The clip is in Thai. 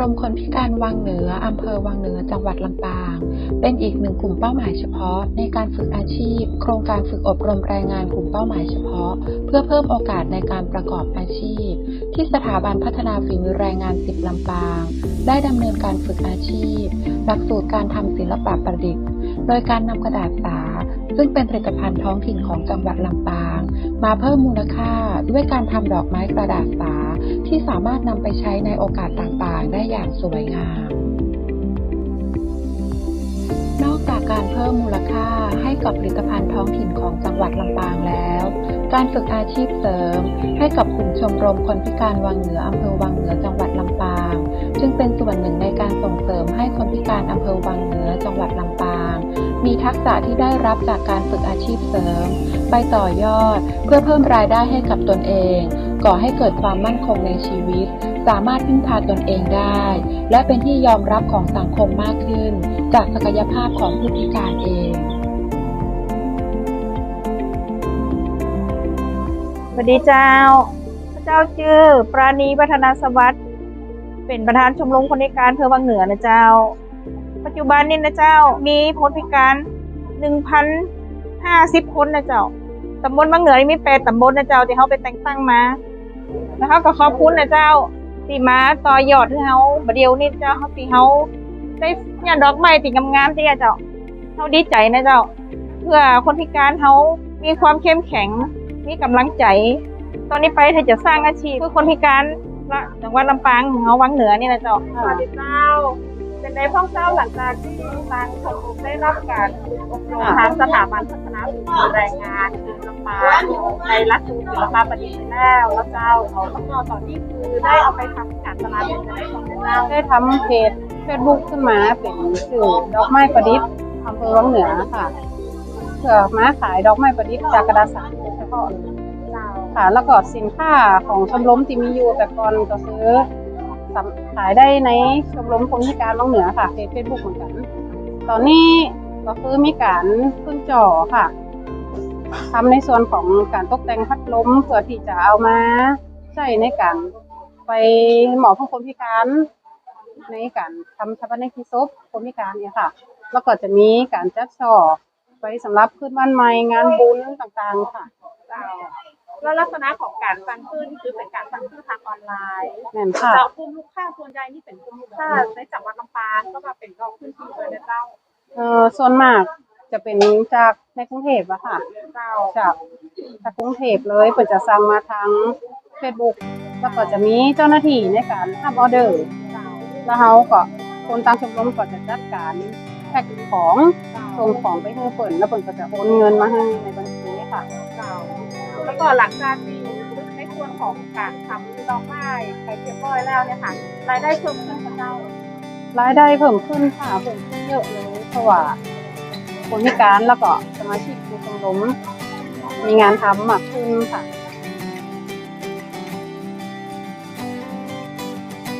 รมคนพิการวังเหนือ อำเภอวังเหนือ จังหวัดลำปาง เป็นอีกหนึ่งกลุ่มเป้าหมายเฉพาะ ในการฝึกอาชีพ โครงการฝึกอบรมแรงงานกลุ่มเป้าหมายเฉพาะ เพื่อเพิ่มโอกาสในการประกอบอาชีพ ที่สถาบันพัฒนาฝีมือแรงงานสิบลำปาง ได้ดำเนินการฝึกอาชีพ หลักสูตรการทำศิลปะประดิษฐ์ โดยการนำกระดาษสา ซึ่งเป็นผลิตภัณฑ์ท้องถิ่นของจังหวัดลำปาง มาเพิ่มมูลค่าด้วยการทำดอกไม้กระดาษสา ที่สามารถนำไปใช้ในโอกาสต่างๆ ได้อย่างสวยงาม นอกจากการเพิ่มมูลค่าให้กับผลิตภัณฑ์ท้องถิ่นของจังหวัดลำปางแล้ว การฝึกอาชีพเสริม ให้กับกลุ่มชมรมคนพิการวังเหนืออำเภอวังเหนือจังหวัดลำปาง จึงเป็นส่วนหนึ่งในการส่งเสริมให้คนพิการอำเภอวังเหนือจังหวัดลำปาง มีทักษะที่ได้รับจากการฝึกอาชีพเสริม ไปต่อยอดเพื่อเพิ่มรายได้ให้กับตนเอง ก่อให้เกิดความมั่นคงในชีวิต สามารถพึ่งพาตนเองได้ และเป็นที่ยอมรับของสังคมมากขึ้น จากศักยภาพของผู้พิการเองสวัสดีเจ้าพระเจ้าชื่อ ปราณีวัฒนาสวัสดิ์เป็นประธานชมรมคนพิการอำเภอวังเหนือนะเจ้า ปัจจุบันนี้นะเจ้า มีคนพิการหนึ่งพันห้าสิบคนนะเจ้าตำบลวังเหนือนี่มีแปดตำบลนะเจ้าที่เขาไปแต่งตั้งมาแล้วเขาก็ขอบคุณนะเจ้าที่มาต่อยอดให้เขาบเดียวนี่เจ้าเขาที่เขาได้เนี่ยดอกไม้ที่งามๆที่เจ้าเขาดีใจนะเจ้า เพื่อคนพิการเขามีความเข้มแข็ง มีกำลังใจ ตอนนี้ไปถ้าจะสร้างอาชีพเพื่อคนพิการละจังหวัดลำปางของเขาวังเหนือนี่นะเจ้าสวัสดีเจ้า เป็นในพ่องเจ้าหลังจากที่ทางชมรมได้รับการอบรมทางสถาบันพัฒนาฝีมือแรงงานคือลำปางในรัฐศิลปะประดิษฐ์แล้วแล้วเจ้าเขาแล้วก็ตอนนี้คือได้เอาไปทำการตลาดในของเจ้าได้ทำเพจเฟซบุ๊กขึ้นมาเป็นสื่อดอกไม้ประดิษฐ์อำเภอวังเหนือค่ะเพื่อมาขายดอกไม้ประดิษฐ์จากกระดาษสารเฉพาะเลยค่ะแล้วก็สินค้าของชมรมที่มีอยู่แต่ก่อนก็ซื้อ ขายได้ในชมรมคนพิการวังเหนือค่ะเพจเฟซบุ๊กเหมือนกัน ตอนนี้ก็คือมีการขึ้นจ่อค่ะทำในส่วนของการตกแต่งพัดลมเพื่อที่จะเอามาใช้ในการไปหมอผู้คนพิการ ในการทำชาปนกิจศพคนพิการเนี่ยค่ะ แล้วก็จะมีการจัดช่อไว้สำหรับขึ้นวันใหม่งานบุญต่างๆค่ะ แล้วลักษณะของการสั่งซื้อนี่คือเป็นการสั่งซื้อทางออนไลน์แม่นค่ะเจ้ากลุ่มลูกค้าส่วนใหญ่นี่เป็นกลุ่มลูกค้าในจังหวัดลำปางก็มาเป็นนอกพื้นที่เลยนะเจ้าเออส่วนมากจะเป็นจากในกรุงเทพอะค่ะ เจ้าจากจากกรุงเทพเลยเปิดจะสั่งมาทางเฟซบุ๊กแล้วก็จะมีเจ้าหน้าที่ในการทำออเดอร์ เจ้าแล้วเขาก็คนตามชมรมก็จะจัดการแพ็คของส่งของไปให้เปิ่นแล้วเปิ่นก็จะโอนเงินมาให้ในบัญชีค่ะ เจ้า แล้วก็หลังการที่ในส่วนของการทำดอกไม้ไปเรียบร้อยแล้วเนี่ยค่ะรายได้เพิ่มขึ้นกับเจ้ารายได้เพิ่มขึ้นค่ะเพิ่มขึ้นเยอะเลยเพราะว่าคนพิการแล้วก็สมาชิกในชมรมมีงานทำมากขึ้นค่ะ